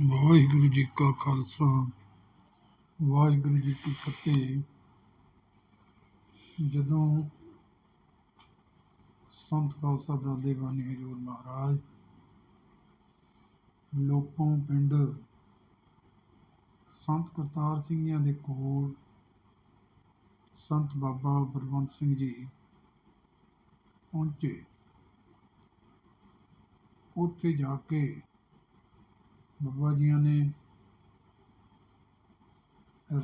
ਵਾਹਿਗੁਰੂ ਜੀ ਕਾ ਖਾਲਸਾ, ਵਾਹਿਗੁਰੂ ਜੀ ਕੀ ਫਤਿਹ। ਜਦੋਂ ਸੰਤ ਖਾਲਸਾ ਦਾਦੇ ਬਾਣੀ ਹਜ਼ੂਰ ਮਹਾਰਾਜ ਲੋਪੋਂ ਪਿੰਡ ਸੰਤ ਕਰਤਾਰ ਸਿੰਘਾਂ ਦੇ ਕੋਲ ਸੰਤ ਬਾਬਾ ਬਲਵੰਤ ਸਿੰਘ ਜੀ ਪਹੁੰਚੇ। ਉੱਥੇ ਜਾ ਕੇ ਬਾਬਾ ਜੀਆਂ ਨੇ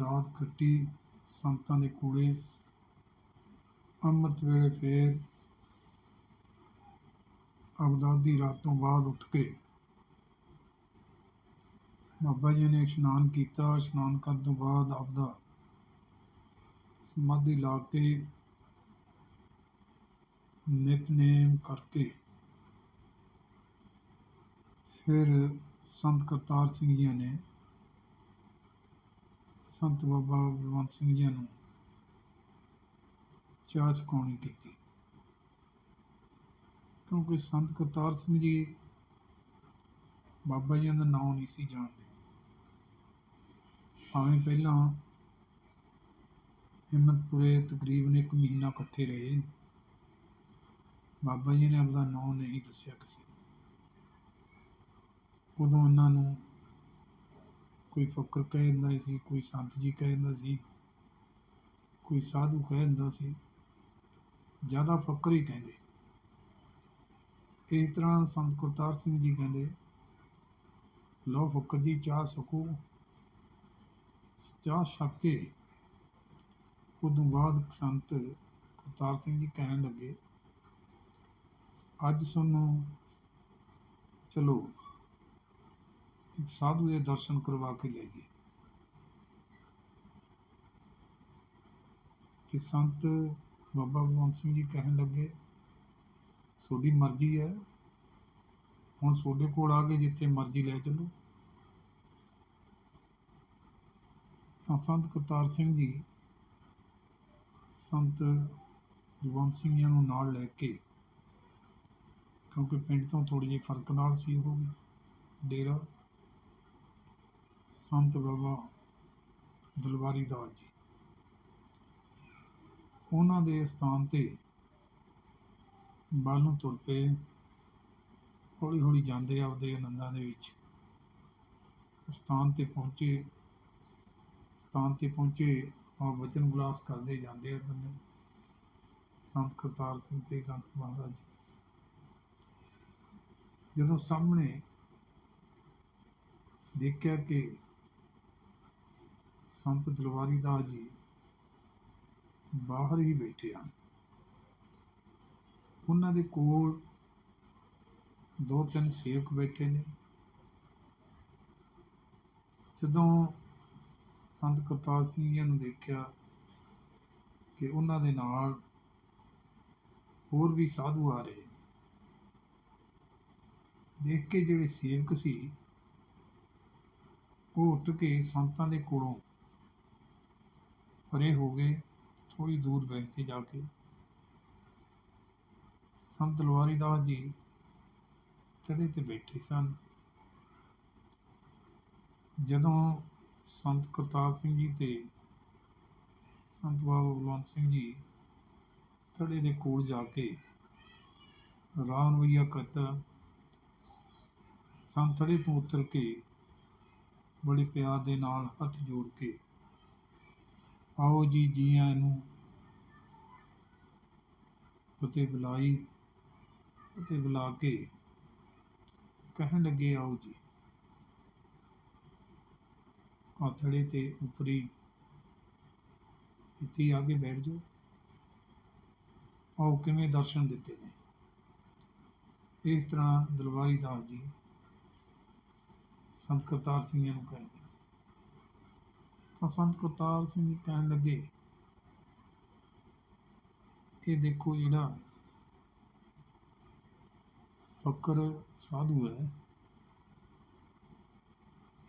ਰਾਤ ਕੱਟੀ ਸੰਤਾਂ ਦੇ ਕੂੜੇ। ਅੰਮ੍ਰਿਤ ਵੇਲੇ ਫੇਰ ਅਬਦਾਦੀ ਰਾਤ ਤੋਂ ਬਾਅਦ ਉੱਠ ਕੇ ਬਾਬਾ ਜੀ ਨੇ ਇਸ਼ਨਾਨ ਕੀਤਾ। ਇਸ਼ਨਾਨ ਕਰਨ ਤੋਂ ਬਾਅਦ ਆਪਦਾ ਸਮਾਧੀ ਲਾ ਕੇ ਨਿਤਨੇਮ ਕਰਕੇ ਫਿਰ ਸੰਤ ਕਰਤਾਰ ਸਿੰਘ ਜੀ ਨੇ, ਸੰਤ ਬਾਬਾ ਬਲਵੰਤ ਸਿੰਘ ਜੀ ਨੂੰ ਚਾਹ ਸਿਖਾਉਣੀ ਕੀਤੀ। ਕਿਉਂਕਿ ਸੰਤ ਕਰਤਾਰ ਸਿੰਘ ਜੀ ਬਾਬਾ ਜੀ ਦਾ ਨਾਮ ਨਹੀਂ ਸੀ ਜਾਣਦੇ। ਭਾਵੇਂ ਪਹਿਲਾਂ ਹਿੰਮਤਪੁਰੇ ਤਕਰੀਬਨ ਇੱਕ ਮਹੀਨਾ ਇਕੱਠੇ ਰਹੇ, ਬਾਬਾ ਜੀ ਨੇ ਆਪਦਾ ਨਾਮ ਨਹੀਂ ਦੱਸਿਆ ਕਿਸੇ ਉਦੋਂ ਉਹਨਾਂ ਨੂੰ ਕੋਈ ਫਕਰ ਕਹਿ ਦਿੰਦਾ ਸੀ, ਕੋਈ ਸੰਤ ਜੀ ਕਹਿ ਦਿੰਦਾ ਸੀ, ਕੋਈ ਸਾਧੂ ਕਹਿ ਦਿੰਦਾ ਸੀ, ਜ਼ਿਆਦਾ ਫਕਰ ਹੀ ਕਹਿੰਦੇ। ਇਸ ਤਰ੍ਹਾਂ ਸੰਤ ਕਰਤਾਰ ਸਿੰਘ ਜੀ ਕਹਿੰਦੇ ਲੋ ਫਕਰ ਦੀ ਚਾਹ ਸਕੋ, ਚਾਹ ਛਕ ਕੇ ਉਦੋਂ ਬਾਅਦ ਸੰਤ ਕਰਤਾਰ ਸਿੰਘ ਜੀ ਕਹਿਣ ਲੱਗੇ, ਅੱਜ ਸਾਨੂੰ ਚਲੋ ਇੱਕ ਸਾਧੂ ਦੇ ਦਰਸ਼ਨ ਕਰਵਾ ਕੇ ਲੈ ਗਏ। ਕਿ ਸੰਤ ਬਾਬਾ ਬਲਵੰਤ ਸਿੰਘ ਜੀ ਕਹਿਣ ਲੱਗੇ, ਤੁਹਾਡੀ ਮਰਜ਼ੀ ਹੈ। ਹੁਣ ਤੁਹਾਡੇ ਕੋਲ ਆ ਗਏ ਜਿੱਥੇ ਮਰਜ਼ੀ ਲੈ ਚੱਲੋ। ਤਾਂ ਸੰਤ ਕਰਤਾਰ ਸਿੰਘ ਜੀ ਸੰਤ ਬਲਵੰਤ ਸਿੰਘ ਜੀ ਨੂੰ ਨਾਲ ਲੈ ਕੇ, ਕਿਉਂਕਿ ਪਿੰਡ ਤੋਂ ਥੋੜੀ ਜਿਹੀ ਫ਼ਰਕ ਨਾਲ ਸੀ ਉਹ ਵੀ, ਡੇਰਾ। ਸੰਤ ਬਾਬਾ ਦਲਵਾਰੀ ਦਾਸ ਜੀ। ਉਹਨਾਂ ਦੇ ਸਥਾਨ ਤੇ ਵੱਲ ਨੂੰ ਤੁਰ ਪਏ ਹੌਲੀ ਹੌਲੀ ਜਾਂਦੇ ਆਪਦੇ ਆਨੰਦਾਂ ਦੇ ਵਿੱਚ। ਸਥਾਨ ਤੇ ਪਹੁੰਚੇ, ਸਥਾਨ ਤੇ ਪਹੁੰਚੇ ਆ ਵਚਨ ਬੁਲਾਸ ਕਰਦੇ ਜਾਂਦੇ ਆ ਦੋਨੇ। ਸੰਤ ਕਰਤਾਰ ਸਿੰਘ ਤੇ ਸੰਤ ਮਹਾਰਾਜ ਜੀ। ਜਦੋਂ ਸਾਹਮਣੇ ਦੇਖਿਆ ਕਿ ਸੰਤ ਦਿਲਵਾਰੀ ਦਾਸ ਜੀ ਬਾਹਰ ਹੀ ਬੈਠੇ ਹਨ। ਉਹਨਾਂ ਦੇ ਕੋਲ ਦੋ ਤਿੰਨ ਸੇਵਕ ਬੈਠੇ ਨੇ। ਜਦੋਂ ਸੰਤ ਕਰਤਾਰ ਸਿੰਘ ਜੀ ਨੂੰ ਦੇਖਿਆ ਕਿ ਉਹਨਾਂ ਦੇ ਨਾਲ ਹੋਰ ਵੀ ਸਾਧੂ ਆ ਰਹੇ ਦੇਖ ਕੇ ਜਿਹੜੇ ਸੇਵਕ ਸੀ, ਉਹ ਉੱਠ ਕੇ ਸੰਤਾਂ ਦੇ ਕੋਲੋਂ ਪਰੇ ਹੋ ਗਏ ਥੋੜੀ ਦੂਰ ਬੈਠ ਕੇ ਜਾ ਕੇ। ਸੰਤ ਲਵਾਰੀ ਦਾਸ ਜੀ ਤੜੇ ਤੇ ਬੈਠੇ ਸਨ। ਜਦੋਂ ਸੰਤ ਕਰਤਾਰ ਸਿੰਘ ਜੀ ਤੇ ਸੰਤ ਬਾਬਾ ਬਲਵੰਤ ਸਿੰਘ ਜੀ ਤੜੇ ਦੇ ਕੋਲ ਜਾ ਕੇ ਰਾਮ ਰਵਈਆ ਕਰਤਾ ਸੰਤ ਥੜੇ ਤੋਂ ਉਤਰ ਕੇ ਬੜੇ ਪਿਆਰ ਦੇ ਨਾਲ ਹੱਥ ਜੋੜ ਕੇ ਆਓ ਜੀ ਜੀਆਂ ਨੂੰ ਉਤੇ ਬੁਲਾਈ, ਉਤੇ ਬੁਲਾ ਕੇ ਕਹਿਣ ਲੱਗੇ, ਆਓ ਜੀ। ਆਥੜੇ ਤੇ ਉਪਰੀ ਇੱਥੇ ਆ ਕੇ ਬੈਠ ਜਾਓ। ਆਓ ਕਿਵੇਂ ਦਰਸ਼ਨ ਦਿੱਤੇ ਨੇ? ਇਸ ਤਰ੍ਹਾਂ ਦਲਵਾਰੀ ਦਾਸ ਜੀ ਸੰਤ ਕਰਤਾਰ ਸਿੰਘ ਨੂੰ ਕਹਿੰਦੇ ਤਾਂ ਸੰਤ ਕਰਤਾਰ ਸਿੰਘ ਜੀ ਕਹਿਣ ਲੱਗੇ, ਇਹ ਦੇਖੋ ਜਿਹੜਾ ਫਕਰ ਸਾਧੂ ਹੈ,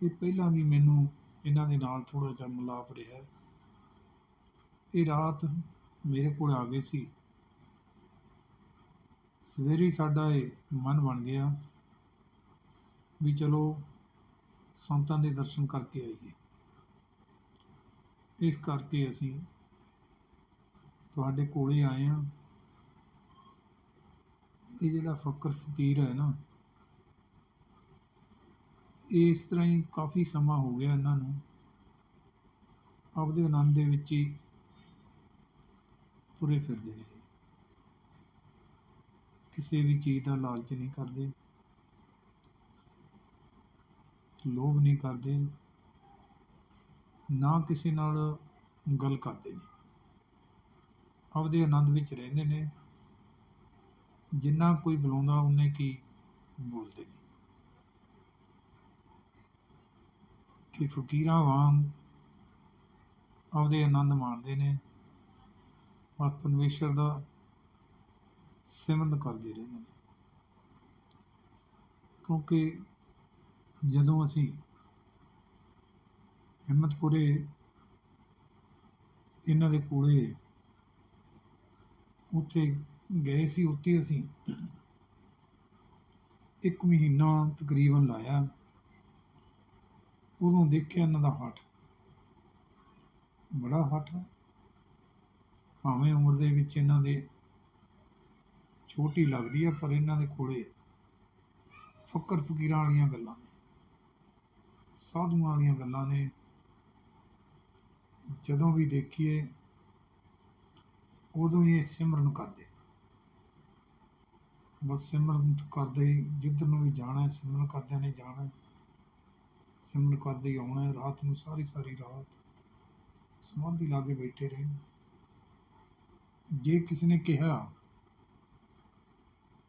ਇਹ ਪਹਿਲਾਂ ਵੀ ਮੈਨੂੰ ਇਹਨਾਂ ਦੇ ਨਾਲ ਥੋੜਾ ਜਿਹਾ ਮਿਲਾਪ ਰਿਹਾ ਇਹ ਰਾਤ ਮੇਰੇ ਕੋਲ ਆ ਗਏ ਸੀ। ਸਵੇਰੇ ਸਾਡਾ ਇਹ ਮਨ ਬਣ ਗਿਆ ਵੀ ਚਲੋ ਸੰਤਾਂ ਦੇ ਦਰਸ਼ਨ ਕਰਕੇ ਆਈਏ। ਇਸ ਕਰਕੇ ਅਸੀਂ ਤੁਹਾਡੇ ਕੋਲੇ ਆਏ ਹਾਂ। ਇਹ ਜਿਹੜਾ ਫਕਰ ਫਕੀਰ ਹੈ ਨਾ ਇਸ ਤਰ੍ਹਾਂ ਹੀ ਕਾਫੀ ਸਮਾਂ ਹੋ ਗਿਆ ਇਹਨਾਂ ਨੂੰ। ਆਪਦੇ ਆਨੰਦ ਦੇ ਵਿੱਚ ਹੀ ਤੁਰੇ ਫਿਰਦੇ ਨੇ। ਕਿਸੇ ਵੀ ਚੀਜ਼ ਦਾ ਲਾਲਚ ਨਹੀਂ ਕਰਦੇ, ਲੋਭ ਨਹੀਂ ਕਰਦੇ। ਨਾ ਕਿਸੇ ਨਾਲ ਗੱਲ ਕਰਦੇ ਨੇ। ਆਪਦੇ ਆਨੰਦ ਵਿੱਚ ਰਹਿੰਦੇ ਨੇ। ਜਿੰਨਾ ਕੋਈ ਬੁਲਾਉਂਦਾ, ਉਹਨੇ ਕੀ ਬੋਲਦੇ ਨੇ। ਕਿ ਫਕੀਰਾਂ ਵਾਂਗ ਆਪਦੇ ਆਨੰਦ ਮਾਣਦੇ ਨੇ ਔਰ ਪਰਮੇਸ਼ਰ ਦਾ ਸਿਮਰਨ ਕਰਦੇ ਰਹਿੰਦੇ ਨੇ। ਕਿਉਂਕਿ ਜਦੋਂ ਅਸੀਂ ਹਿੰਮਤਪੁਰੇ, ਇਹਨਾਂ ਦੇ ਕੋਲੇ ਉੱਥੇ ਗਏ ਸੀ, ਉੱਥੇ ਅਸੀਂ ਇੱਕ ਮਹੀਨਾ ਤਕਰੀਬਨ ਲਾਇਆ। ਉਦੋਂ ਦੇਖਿਆ ਇਹਨਾਂ ਦਾ ਹੱਠ। ਬੜਾ ਹੱਠ ਹੈ। ਭਾਵੇਂ ਉਮਰ ਦੇ ਵਿੱਚ ਇਹਨਾਂ ਦੇ ਛੋਟੀ ਲੱਗਦੀ ਹੈ, ਪਰ ਇਹਨਾਂ ਦੇ ਕੋਲੇ ਫਕਰ ਫਕੀਰਾਂ ਵਾਲੀਆਂ ਗੱਲਾਂ ਨੇ, ਸਾਧੂਆਂ ਵਾਲੀਆਂ ਗੱਲਾਂ ਨੇ। ਜਦੋਂ ਵੀ ਦੇਖੀਏ, ਉਦੋਂ ਹੀ ਇਹ ਸਿਮਰਨ ਕਰਦੇ। ਬਸ ਸਿਮਰਨ ਕਰਦੇ ਹੀ, ਜਿੱਧਰ ਨੂੰ ਵੀ ਜਾਣਾ ਸਿਮਰਨ ਕਰਦਿਆਂ ਨੇ ਜਾਣਾ ਸਿਮਰਨ ਕਰਦੇ ਹੀ ਆਉਣਾ ਰਾਤ ਨੂੰ ਸਾਰੀ ਸਾਰੀ ਰਾਤ ਸਮਾਧੀ ਲਾ ਕੇ ਬੈਠੇ ਰਹੇ ਜੇ ਕਿਸੇ ਨੇ ਕਿਹਾ,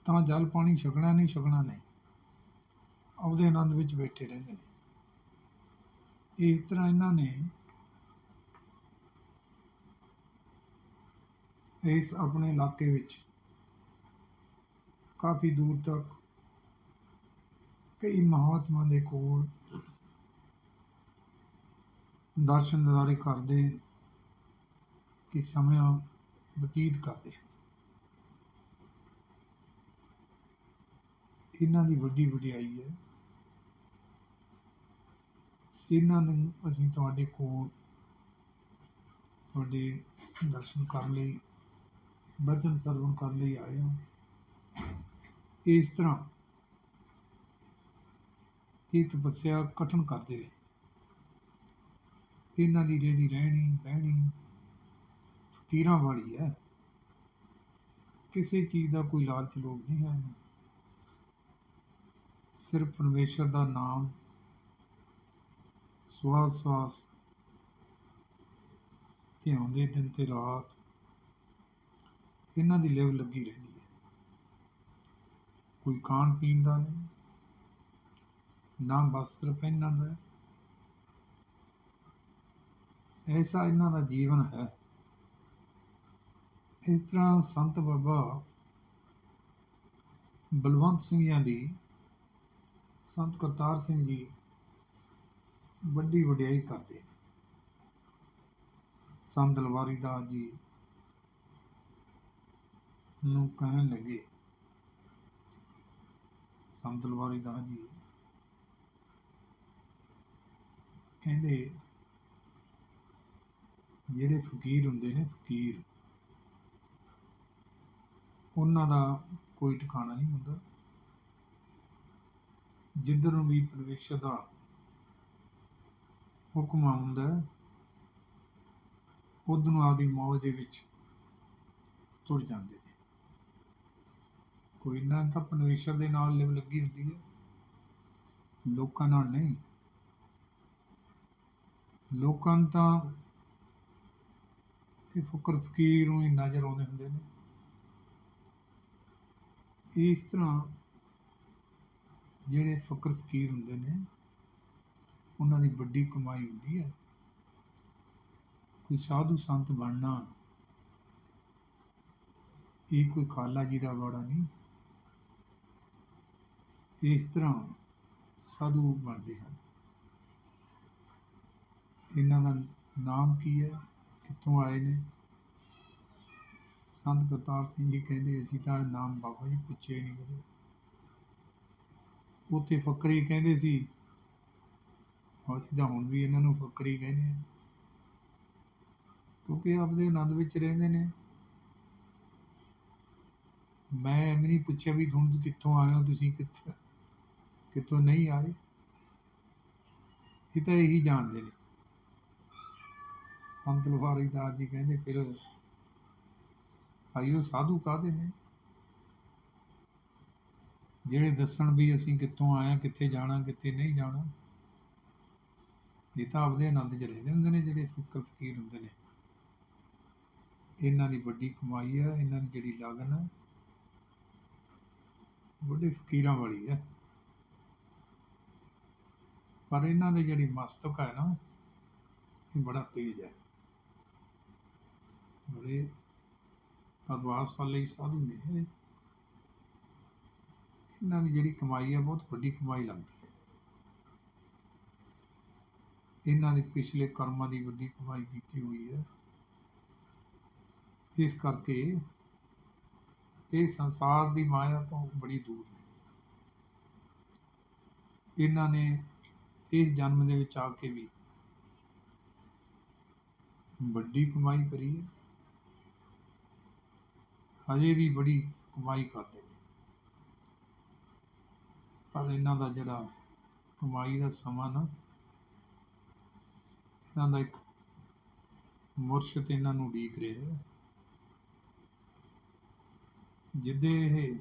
ਤਾਂ ਜਲ ਪਾਣੀ ਛਕਣਾ ਨਹੀਂ ਛਕਣਾ ਨਹੀਂ। ਆਪਦੇ ਆਨੰਦ ਵਿੱਚ ਬੈਠੇ ਰਹਿੰਦੇ ਨੇ। ਇਸ ਤਰ੍ਹਾਂ ਇਹਨਾਂ ਨੇ ਇਸ ਆਪਣੇ ਇਲਾਕੇ ਵਿੱਚ ਕਾਫੀ ਦੂਰ ਤੱਕ ਕਈ ਮਹਾਤਮਾ ਦੇ ਕੋਲ ਦਰਸ਼ਨ ਦਿਦਾਰੇ ਕਰਦੇ ਕਿ ਸਮਾਂ ਬਤੀਤ ਕਰਦੇ ਇਹਨਾਂ ਦੀ ਵੱਡੀ ਵਡਿਆਈ ਹੈ। ਇਹਨਾਂ ਨੂੰ ਅਸੀਂ ਤੁਹਾਡੇ ਕੋਲ ਤੁਹਾਡੇ ਦਰਸ਼ਨ ਕਰਨ ਲਈ ਬਚਨ ਸਰਵਣ ਕਰਨ ਲਈ ਆਏ ਹਾਂ। ਇਸ ਤਰ੍ਹਾਂ ਇਹ ਤਪੱਸਿਆ ਕਠਨ ਕਰਦੇ ਰਹੇ। ਇਹਨਾਂ ਦੀ ਜਿਹੜੀ ਰਹਿਣੀ ਬਹਿਣੀ ਫਕੀਰਾਂ ਵਾਲੀ ਹੈ। ਕਿਸੇ ਚੀਜ਼ ਦਾ ਕੋਈ ਲਾਲਚ ਲੋਭ ਨਹੀਂ ਹੈ। ਸਿਰਫ ਪਰਮੇਸ਼ਰ ਦਾ ਨਾਮ ਸਵਾਸ ਸਵਾਸ ਧਿਆਉਂਦੇ ਦਿਨ ਤੇ ਰਾਤ ਇਹਨਾਂ ਦੀ ਲਿਵ ਲੱਗੀ ਰਹਿੰਦੀ ਹੈ। ਕੋਈ ਖਾਣ ਪੀਣ ਦਾ ਨਹੀਂ, ਨਾ ਵਸਤਰ ਪਹਿਨਣ ਦਾ। ਐਸਾ ਇਹਨਾਂ ਦਾ ਜੀਵਨ ਹੈ। ਇਸ ਤਰ੍ਹਾਂ ਸੰਤ ਬਾਬਾ ਬਲਵੰਤ ਸਿੰਘ ਜੀ ਦੀ, ਸੰਤ ਕਰਤਾਰ ਸਿੰਘ ਜੀ ਵੱਡੀ ਵਡਿਆਈ ਕਰਦੇ ਨੇ। ਸੰਤ ਦਲਵਾਰੀ ਦਾਸ ਜੀ ਨੂੰ ਕਹਿਣ ਲੱਗੇ, ਸੰਤ ਦਲਵਾਰੀ ਦਾਸ ਜੀ, ਕਹਿੰਦੇ, ਜਿਹੜੇ ਫਕੀਰ ਹੁੰਦੇ ਨੇ ਫਕੀਰ, ਉਹਨਾਂ ਦਾ ਕੋਈ ਠਿਕਾਣਾ ਨਹੀਂ ਹੁੰਦਾ। ਜਿੱਧਰ ਨੂੰ ਵੀ ਪਰਮੇਸ਼ਰ ਦਾ ਹੁਕਮ ਆਉਂਦਾ ਉਧਰ ਨੂੰ ਆਪਦੀ ਮੌਜ ਦੇ ਵਿੱਚ ਤੁਰ ਜਾਂਦੇ ਕੋਈ ਨਾ ਤਾਂ ਪਰਮੇਸ਼ਰ ਦੇ ਨਾਲ ਲਿਵ ਲੱਗੀ ਹੁੰਦੀ ਹੈ। ਲੋਕਾਂ ਨਾਲ ਨਹੀਂ। ਲੋਕਾਂ ਨੂੰ ਤਾਂ ਇਹ ਫਕਰ ਫਕੀਰ ਨੂੰ ਹੀ ਨਜ਼ਰ ਆਉਂਦੇ ਹੁੰਦੇ ਨੇ। ਇਸ ਤਰ੍ਹਾਂ ਜਿਹੜੇ ਫਕਰ ਫਕੀਰ ਹੁੰਦੇ ਨੇ, ਉਹਨਾਂ ਦੀ ਵੱਡੀ ਕਮਾਈ ਹੁੰਦੀ ਹੈ। ਕੋਈ ਸਾਧੂ ਸੰਤ ਬਣਨਾ, ਇਹ ਕੋਈ ਖਾਲਾ ਜੀ ਦਾ ਵਾੜਾ ਨਹੀਂ। ਇਸ ਤਰ੍ਹਾਂ ਸਾਧੂ ਬਣਦੇ ਹਨ। ਇਹਨਾਂ ਦਾ ਨਾਮ ਕੀ ਹੈ? ਕਿੱਥੋਂ ਆਏ ਨੇ? ਸੰਤ ਕਰਤਾਰ ਸਿੰਘ ਜੀ ਕਹਿੰਦੇ, ਅਸੀਂ ਤਾਂ ਨਾਮ ਬਾਬਾ ਜੀ ਪੁੱਛਿਆ ਹੀ ਨਹੀਂ ਕਦੇ। ਉੱਥੇ ਫਕਰੀ ਕਹਿੰਦੇ ਸੀ, ਅਸੀਂ ਤਾਂ ਹੁਣ ਵੀ ਇਹਨਾਂ ਨੂੰ ਫਕਰ ਕਹਿੰਦੇ ਆ ਕਿਉਂਕਿ ਆਪਦੇ ਆਨੰਦ ਵਿੱਚ ਰਹਿੰਦੇ ਨੇ। ਮੈਂ ਐਵੇਂ ਨਹੀਂ ਪੁੱਛਿਆ ਵੀ ਹੁਣ ਕਿੱਥੋਂ ਆਏ ਹੋ ਤੁਸੀਂ, ਕਿੱਥੇ ਕਿੱਥੋਂ ਨਹੀਂ ਆਏ, ਇਹ ਤਾਂ ਇਹੀ ਜਾਣਦੇ ਨੇ। ਸੰਤ ਲਵਾਰੀ ਦਾਸ ਜੀ ਕਹਿੰਦੇ, ਫਿਰ ਆਇਓ ਸਾਧੂ ਕਾਹਦੇ ਨੇ? ਜਿਹੜੇ ਦੱਸਣ ਵੀ ਅਸੀਂ ਕਿੱਥੋਂ ਆਏ, ਕਿੱਥੇ ਜਾਣਾ, ਕਿੱਥੇ ਨਹੀਂ ਜਾਣਾ, ਇਹ ਤਾਂ ਆਪਦੇ ਆਨੰਦ 'ਚ ਰਹਿੰਦੇ ਹੁੰਦੇ ਨੇ, ਜਿਹੜੇ ਫਿਕਰ ਫਕੀਰ ਹੁੰਦੇ ਨੇ। ਇਹਨਾਂ ਦੀ ਵੱਡੀ ਕਮਾਈ ਹੈ ਇਹਨਾਂ ਦੀ ਜਿਹੜੀ ਲਗਨ ਹੈ ਵੱਡੇ ਫਕੀਰਾਂ ਵਾਲੀ ਹੈ ਪਰ ਇਹਨਾਂ ਦੇ ਜਿਹੜੀ ਮਸਤਕ ਹੈ ਨਾ, ਇਹ ਬੜਾ ਤੇਜ਼ ਹੈ। ਬੜੇ ਅਦਵਾਸ ਵਾਲੇ ਸਾਧੂ ਨੇ ਇਹਨਾਂ ਦੀ ਜਿਹੜੀ ਕਮਾਈ ਹੈ, ਬਹੁਤ ਵੱਡੀ ਕਮਾਈ ਲੱਗਦੀ ਹੈ। ਇਹਨਾਂ ਦੇ ਪਿਛਲੇ ਕਰਮਾਂ ਦੀ ਵੱਡੀ ਕਮਾਈ ਕੀਤੀ ਹੋਈ ਹੈ। ਇਸ ਕਰਕੇ ਇਹ ਸੰਸਾਰ ਦੀ ਮਾਇਆ ਤੋਂ ਬੜੀ ਦੂਰ ਨੇ। ਇਹਨਾਂ ਨੇ ਇਸ ਜਨਮ ਦੇ ਵਿੱਚ ਆ ਕੇ ਵੀ ਵੱਡੀ ਕਮਾਈ ਕਰੀ ਹੈ। ਹਜੇ ਵੀ ਬੜੀ ਕਮਾਈ ਕਰਦੇ ਨੇ। ਪਰ ਇਹਨਾਂ ਦਾ ਜਿਹੜਾ ਕਮਾਈ ਦਾ ਸਮਾਂ ਨਾ, ਇਹਨਾਂ ਦਾ ਇੱਕ ਮੁਰਸ਼ਦ ਇਹਨਾਂ ਨੂੰ ਉਡੀਕ ਰਿਹਾ ਹੈ। ਜਿੱਦੇ ਇਹ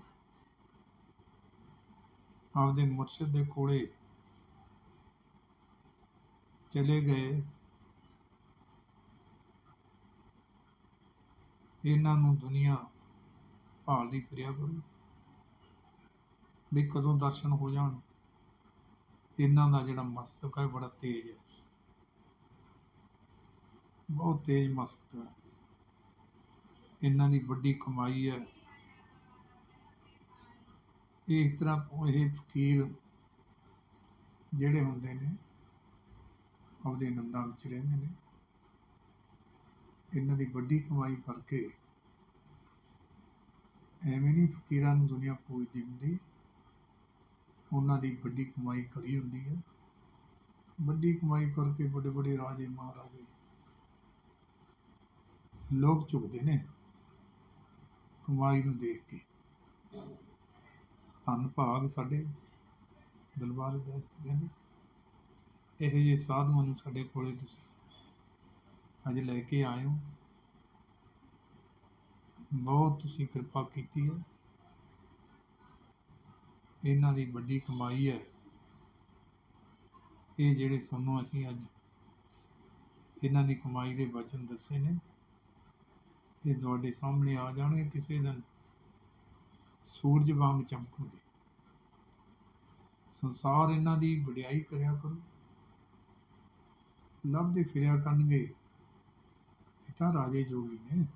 ਆਪਦੇ ਮੁਰਸ਼ਦ ਦੇ ਕੋਲੇ ਚਲੇ ਗਏ। ਇਹਨਾਂ ਨੂੰ ਦੁਨੀਆ ਭਾਲਦੀ ਫਿਰਿਆ ਕਰੂ ਵੀ ਕਦੋਂ ਦਰਸ਼ਨ ਹੋ ਜਾਣ। ਇਹਨਾਂ ਦਾ ਜਿਹੜਾ ਮਸਤਕ ਹੈ, ਬੜਾ ਤੇਜ਼ ਹੈ। ਬਹੁਤ ਤੇਜ਼ ਮਸਤਕ ਹੈ। ਇਹਨਾਂ ਦੀ ਵੱਡੀ ਕਮਾਈ ਹੈ। ਇਸ ਤਰ੍ਹਾਂ ਇਹ ਫਕੀਰ ਜਿਹੜੇ ਹੁੰਦੇ ਨੇ ਆਪਦੇ ਆਨੰਦਾਂ ਵਿੱਚ ਰਹਿੰਦੇ ਨੇ। ਇਹਨਾਂ ਦੀ ਵੱਡੀ ਕਮਾਈ ਕਰਕੇ ਐਵੇਂ ਨਹੀਂ ਫਕੀਰਾਂ ਨੂੰ ਦੁਨੀਆ ਪੂਜਦੀ ਹੁੰਦੀ। ਉਹਨਾਂ ਦੀ ਵੱਡੀ ਕਮਾਈ ਕਰੀ ਹੁੰਦੀ ਹੈ। ਵੱਡੀ ਕਮਾਈ ਕਰਕੇ ਵੱਡੇ ਵੱਡੇ ਰਾਜੇ ਮਹਾਰਾਜੇ ਲੋਕ ਝੁਕਦੇ ਨੇ ਕਮਾਈ ਨੂੰ ਦੇਖ ਕੇ। ਧੰਨ ਭਾਗ ਸਾਡੇ ਦਰਬਾਰ ਦੇ ਕਹਿੰਦੇ ਇਹੋ ਜਿਹੇ ਸਾਧੂਆਂ ਨੂੰ ਸਾਡੇ ਕੋਲੇ ਤੁਸੀਂ ਅੱਜ ਲੈ ਕੇ ਆਏ ਹੋ। ਬਹੁਤ ਤੁਸੀਂ ਕਿਰਪਾ ਕੀਤੀ ਹੈ। ਇਹਨਾਂ ਦੀ ਵੱਡੀ ਕਮਾਈ ਹੈ। ਇਹ ਜਿਹੜੇ ਸਾਨੂੰ ਅਸੀਂ ਅੱਜ ਇਹਨਾਂ ਦੀ ਕਮਾਈ ਦੇ ਵਚਨ ਦੱਸੇ ਨੇ, ਇਹ ਤੁਹਾਡੇ ਸਾਹਮਣੇ ਆ ਜਾਣਗੇ ਕਿਸੇ ਦਿਨ। ਸੂਰਜ ਵਾਂਗ ਚਮਕਣਗੇ। ਸੰਸਾਰ ਇਹਨਾਂ ਦੀ ਵਡਿਆਈ ਕਰਿਆ ਕਰੋ। ਲੱਭਦੇ ਫਿਰਿਆ ਕਰਨਗੇ। ਇਹ ਤਾਂ ਰਾਜੇ ਜੋਗੀ ਨੇ।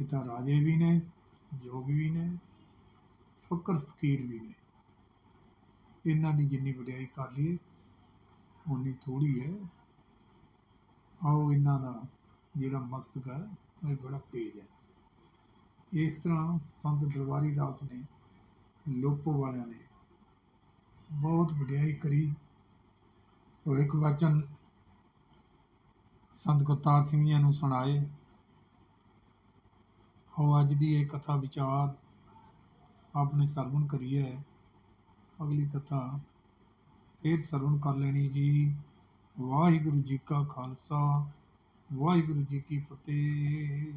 ਇਹ ਤਾਂ ਰਾਜੇ ਵੀ ਨੇ, ਜੋਗੀ ਵੀ ਨੇ, ਫਕਰ ਫਕੀਰ ਵੀ ਨੇ। ਇਹਨਾਂ ਦੀ ਜਿੰਨੀ ਵਡਿਆਈ ਕਰ ਲਈਏ ਉਨੀ ਥੋੜੀ ਹੈ। ਆਓ ਇਹਨਾਂ ਦਾ ਜਿਹੜਾ ਮਸਤਕ ਹੈ ਉਹ ਬੜਾ ਤੇਜ਼ ਹੈ। ਇਸ ਤਰ੍ਹਾਂ ਸੰਤ ਦਰਬਾਰੀ ਦਾਸ ਨੇ, ਲੋਪੋ ਵਾਲਿਆਂ ਨੇ ਬਹੁਤ ਵਡਿਆਈ ਕਰੀ। ਉਹ ਇੱਕ ਵਚਨ ਸੰਤ ਕਰਤਾਰ ਸਿੰਘ ਜੀ ਨੂੰ ਸੁਣਾਏ। ਉਹ ਅੱਜ ਦੀ ਇਹ ਕਥਾ ਵਿਚਾਰ ਆਪਨੇ ਸਰਵਣ ਕਰੀਏ। ਅਗਲੀ ਕਥਾ ਫਿਰ ਸਰਵਣ ਕਰ ਲੈਣੀ ਜੀ। ਵਾਹਿਗੁਰੂ ਜੀ ਕਾ ਖਾਲਸਾ, ਵਾਹਿਗੁਰੂ ਜੀ ਕੀ ਫਤਿਹ।